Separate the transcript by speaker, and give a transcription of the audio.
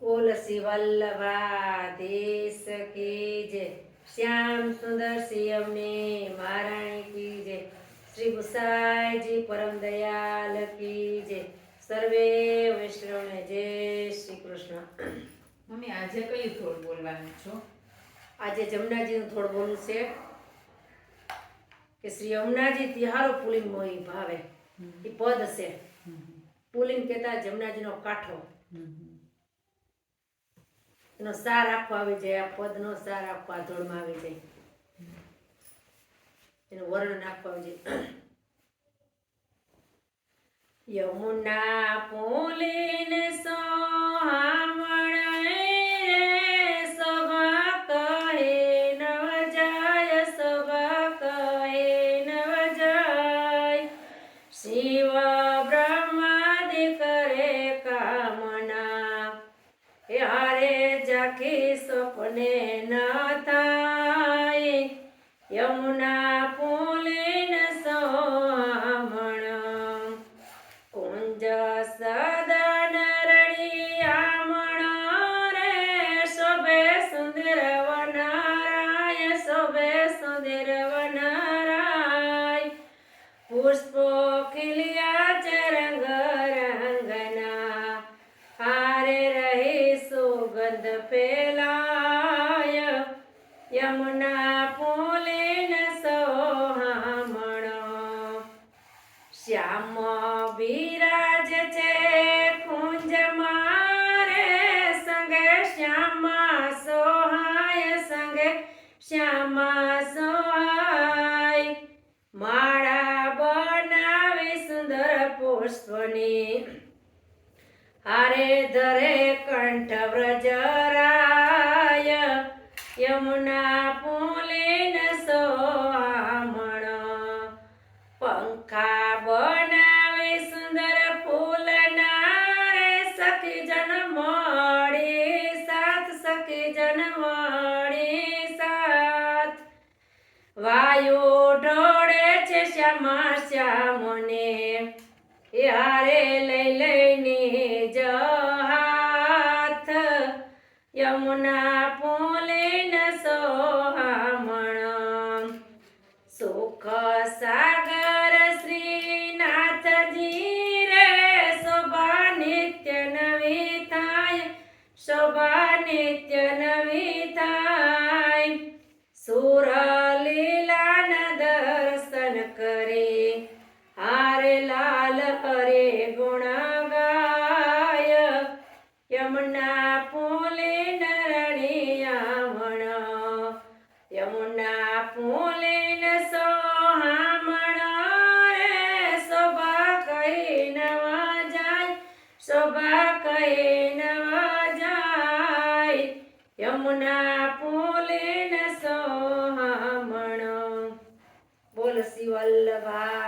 Speaker 1: તુલસી વલ્લભા દેશ કી જય. શ્યામ સુંદર સિંહને અમને મહારાણી કી જય. શ્રી ગુસાઈજી પરમ દયાલ કી જય. સર્વે વૈષ્ણવને જય શ્રી કૃષ્ણ.
Speaker 2: મમ્મી આજે કયું થોડ બોલવાનું છો?
Speaker 1: આજે જમનાજીનું થોડું બોલવું છે કે શ્રી અમનાજી તિહારો પુલિંગ મોહી ભાવે. એ પદ છે. પુલિંગ કહેતા જમનાજીનો કાંઠો. એનો સાર આખો આવી જાય, આ પદનો સાર આખો આ ધોળમાં આવી જાય. એનું વર્ણન આખું આવી જાય. યમુના પુલિન સોહામણ જાખી સપને ન થાય, યમુના ન સોમણ કુંજ સદન રળિયામણ રે, શોભે સુંદર વનારાય, શોભે સુંદર વનારાય. પુષ્પો ખીલ્યા સુગંધ ફેલાય, યમુના પુલિન સોહામણ. શ્યામ વિરાજ છે, કુંજ મારે સંગે શ્યામા સોહાય, સંગે શ્યામા સોહાય. માળા બનાવી સુંદર પુષ્પની હારે ધરે કંઠ વ્રજરાય યમુના પુલિન સોમણ પંખા બનાવે સુંદર ફૂલના રે સખી જન મળી સાથ, સખી જન મળી સાથ. વાયુ ઢોળે છે શ્યામા શ્યામને હારે લઈ લઈને યમુના પુલિન સોહામણ. સુખ સાગર શ્રીનાથજી રે, શોભા નિત્ય નવી થાય, શોભા નિત્ય નવી થાય. સુર લીલાના દર્શન કરે, હારે લાલ હરે યમુના પુલિન સોહામણ. બોલ શિવલ્લભા.